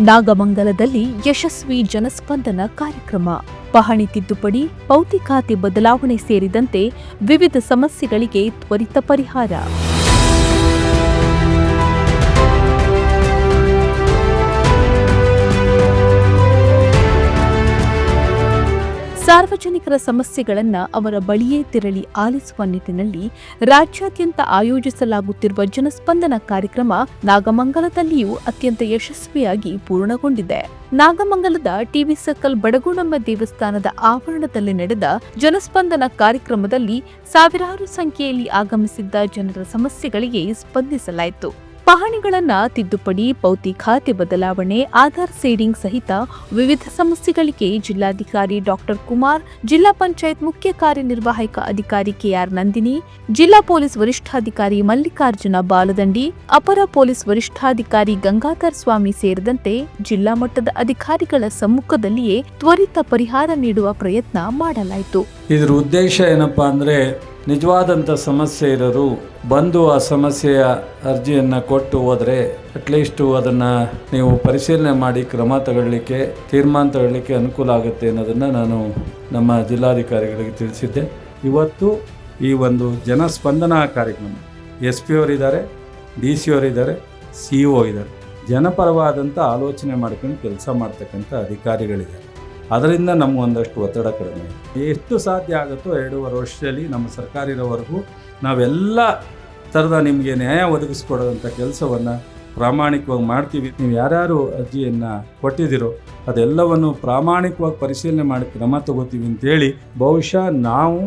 ನಾಗಮಂಗಲದಲ್ಲಿ ಯಶಸ್ವಿ ಜನಸ್ಪಂದನ ಕಾರ್ಯಕ್ರಮ. ಪಹಣಿ ತಿದ್ದುಪಡಿ ಭೌತಿಕಾತಿ ಬದಲಾವಣೆ ಸೇರಿದಂತೆ ವಿವಿಧ ಸಮಸ್ಯೆಗಳಿಗೆ ತ್ವರಿತ ಪರಿಹಾರ. ಸಾರ್ವಜನಿಕರ ಸಮಸ್ಯೆಗಳನ್ನು ಅವರ ಬಳಿಯೇ ತೆರಳಿ ಆಲಿಸುವ ನಿಟ್ಟಿನಲ್ಲಿ ರಾಜ್ಯಾದ್ಯಂತ ಆಯೋಜಿಸಲಾಗುತ್ತಿರುವ ಜನಸ್ಪಂದನ ಕಾರ್ಯಕ್ರಮ ನಾಗಮಂಗಲದಲ್ಲಿಯೂ ಅತ್ಯಂತ ಯಶಸ್ವಿಯಾಗಿ ಪೂರ್ಣಗೊಂಡಿದೆ. ನಾಗಮಂಗಲದ ಟಿವಿ ಸರ್ಕಲ್ ಬಡಗುಣಮ್ಮ ದೇವಸ್ಥಾನದ ಆವರಣದಲ್ಲಿ ನಡೆದ ಜನಸ್ಪಂದನ ಕಾರ್ಯಕ್ರಮದಲ್ಲಿ ಸಾವಿರಾರು ಸಂಖ್ಯೆಯಲ್ಲಿ ಆಗಮಿಸಿದ್ದ ಜನರ ಸಮಸ್ಯೆಗಳಿಗೆ ಸ್ಪಂದಿಸಲಾಯಿತು. ಪಹಣಿಗಳನ್ನ ತಿದ್ದುಪಡಿ, ಪೌತಿ ಖಾತೆ ಬದಲಾವಣೆ, ಆಧಾರ್ ಸೇಡಿಂಗ್ ಸಹಿತ ವಿವಿಧ ಸಮಸ್ಯೆಗಳಿಗೆ ಜಿಲ್ಲಾಧಿಕಾರಿ ಡಾಕ್ಟರ್ ಕುಮಾರ್, ಜಿಲ್ಲಾ ಪಂಚಾಯತ್ ಮುಖ್ಯ ಕಾರ್ಯನಿರ್ವಾಹಕ ಅಧಿಕಾರಿ ಕೆಆರ್ ನಂದಿನಿ, ಜಿಲ್ಲಾ ಪೊಲೀಸ್ ವರಿಷ್ಠಾಧಿಕಾರಿ ಮಲ್ಲಿಕಾರ್ಜುನ ಬಾಲದಂಡಿ, ಅಪರ ಪೊಲೀಸ್ ವರಿಷ್ಠಾಧಿಕಾರಿ ಗಂಗಾಧರ್ ಸ್ವಾಮಿ ಸೇರಿದಂತೆ ಜಿಲ್ಲಾ ಮಟ್ಟದ ಅಧಿಕಾರಿಗಳ ಸಮ್ಮುಖದಲ್ಲಿಯೇ ತ್ವರಿತ ಪರಿಹಾರ ನೀಡುವ ಪ್ರಯತ್ನ ಮಾಡಲಾಯಿತು. ಇದರ ಉದ್ದೇಶ ಏನಪ್ಪಾ ಅಂದರೆ ನಿಜವಾದಂಥ ಸಮಸ್ಯೆ ಇರೋರು ಬಂದು ಆ ಸಮಸ್ಯೆಯ ಅರ್ಜಿಯನ್ನು ಕೊಟ್ಟು ಹೋದರೆ ಅಟ್ಲೀಸ್ಟು ಅದನ್ನು ನೀವು ಪರಿಶೀಲನೆ ಮಾಡಿ ಕ್ರಮ ತಗೊಳ್ಳಿಕ್ಕೆ, ತೀರ್ಮಾನ ತಗೊಳ್ಳಿಕ್ಕೆ ಅನುಕೂಲ ಆಗುತ್ತೆ ಅನ್ನೋದನ್ನು ನಾನು ನಮ್ಮ ಜಿಲ್ಲಾಧಿಕಾರಿಗಳಿಗೆ ತಿಳಿಸಿದ್ದೆ. ಇವತ್ತು ಈ ಒಂದು ಜನಸ್ಪಂದನ ಕಾರ್ಯಕ್ರಮ, ಎಸ್ ಪಿ ಅವರಿದ್ದಾರೆ ಡಿ ಸಿ ಅವರಿದ್ದಾರೆ ಸಿ ಇ ಒ ಇದ್ದಾರೆ. ಜನಪರವಾದಂಥ ಆಲೋಚನೆ ಮಾಡ್ಕೊಂಡು ಕೆಲಸ ಮಾಡ್ತಕ್ಕಂಥ ಅಧಿಕಾರಿಗಳಿದ್ದಾರೆ. ಅದರಿಂದ ನಮಗೊಂದಷ್ಟು ಒತ್ತಡ ಕಡಿಮೆ ಎಷ್ಟು ಸಾಧ್ಯ ಆಗುತ್ತೋ ಎರಡೂವರೆ ವರ್ಷದಲ್ಲಿ ನಮ್ಮ ಸರ್ಕಾರ ಇರೋವರೆಗೂ ನಾವೆಲ್ಲ ಥರದ ನಿಮಗೆ ನ್ಯಾಯ ಒದಗಿಸ್ಕೊಡೋದಂಥ ಕೆಲಸವನ್ನು ಪ್ರಾಮಾಣಿಕವಾಗಿ ಮಾಡ್ತೀವಿ. ನೀವು ಯಾರ್ಯಾರು ಅರ್ಜಿಯನ್ನು ಕೊಟ್ಟಿದ್ದೀರೋ ಅದೆಲ್ಲವನ್ನು ಪ್ರಾಮಾಣಿಕವಾಗಿ ಪರಿಶೀಲನೆ ಮಾಡಿ ಕ್ರಮ ತಗೋತೀವಿ ಅಂತೇಳಿ ಬಹುಶಃ ನಾವು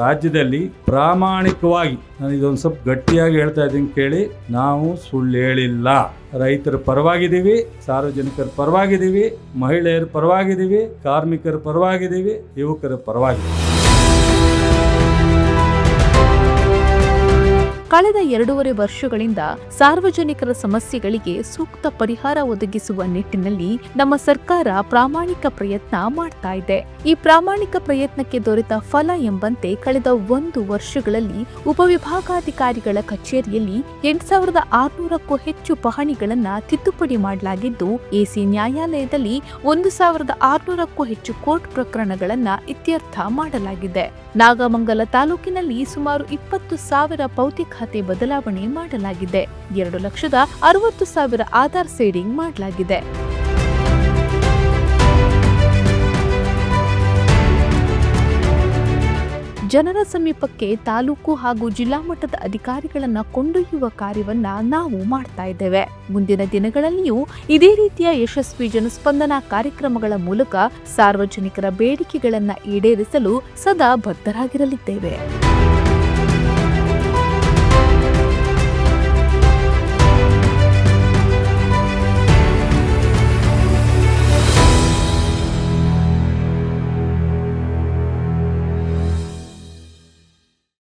ರಾಜ್ಯದಲ್ಲಿ ಪ್ರಾಮಾಣಿಕವಾಗಿ, ನಾನು ಇದೊಂದು ಸ್ವಲ್ಪ ಗಟ್ಟಿಯಾಗಿ ಹೇಳ್ತಾ ಇದ್ದೀನಿ ಕೇಳಿ, ನಾವು ಸುಳ್ಳು ಹೇಳಿಲ್ಲ. ರೈತರ ಪರವಾಗಿದ್ದೀವಿ, ಸಾರ್ವಜನಿಕರ ಪರವಾಗಿದ್ದೀವಿ, ಮಹಿಳೆಯರ ಪರವಾಗಿದ್ದೀವಿ, ಕಾರ್ಮಿಕರ ಪರವಾಗಿದ್ದೀವಿ, ಯುವಕರ ಪರವಾಗಿದ್ದೀವಿ. ಕಳೆದ ಎರಡೂವರೆ ವರ್ಷಗಳಿಂದ ಸಾರ್ವಜನಿಕರ ಸಮಸ್ಯೆಗಳಿಗೆ ಸೂಕ್ತ ಪರಿಹಾರ ಒದಗಿಸುವ ನಿಟ್ಟಿನಲ್ಲಿ ನಮ್ಮ ಸರ್ಕಾರ ಪ್ರಾಮಾಣಿಕ ಪ್ರಯತ್ನ ಮಾಡ್ತಾ ಇದೆ. ಈ ಪ್ರಾಮಾಣಿಕ ಪ್ರಯತ್ನಕ್ಕೆ ದೊರೆತ ಫಲ ಎಂಬಂತೆ ಕಳೆದ ಒಂದು ವರ್ಷಗಳಲ್ಲಿ ಉಪವಿಭಾಗಾಧಿಕಾರಿಗಳ ಕಚೇರಿಯಲ್ಲಿ ಎಂಟು ಸಾವಿರದ ಆರುನೂರಕ್ಕೂ ಹೆಚ್ಚು ಪಹಣಿಗಳನ್ನ ತಿದ್ದುಪಡಿ ಮಾಡಲಾಗಿದ್ದು, ಎಸಿ ನ್ಯಾಯಾಲಯದಲ್ಲಿ ಒಂದು ಸಾವಿರದ ಆರುನೂರಕ್ಕೂ ಹೆಚ್ಚು ಕೋರ್ಟ್ ಪ್ರಕರಣಗಳನ್ನ ಇತ್ಯರ್ಥ ಮಾಡಲಾಗಿದೆ. ನಾಗಮಂಗಲ ತಾಲೂಕಿನಲ್ಲಿ ಸುಮಾರು ಇಪ್ಪತ್ತು ಸಾವಿರ ಪೌತಿ ಖಾತೆ ಬದಲಾವಣೆ ಮಾಡಲಾಗಿದೆ. ಎರಡು ಲಕ್ಷದ ಅರವತ್ತು ಸಾವಿರ ಆಧಾರ್ ಸೇಡಿಂಗ್ ಮಾಡಲಾಗಿದೆ. ಜನರ ಸಮೀಪಕ್ಕೆ ತಾಲೂಕು ಹಾಗೂ ಜಿಲ್ಲಾ ಮಟ್ಟದ ಅಧಿಕಾರಿಗಳನ್ನ ಕೊಂಡೊಯ್ಯುವ ಕಾರ್ಯವನ್ನ ನಾವು ಮಾಡ್ತಾ ಇದ್ದೇವೆ. ಮುಂದಿನ ದಿನಗಳಲ್ಲಿಯೂ ಇದೇ ರೀತಿಯ ಯಶಸ್ವಿ ಜನಸ್ಪಂದನಾ ಕಾರ್ಯಕ್ರಮಗಳ ಮೂಲಕ ಸಾರ್ವಜನಿಕರ ಬೇಡಿಕೆಗಳನ್ನ ಈಡೇರಿಸಲು ಸದಾ ಬದ್ಧರಾಗಿರಲಿದ್ದೇವೆ.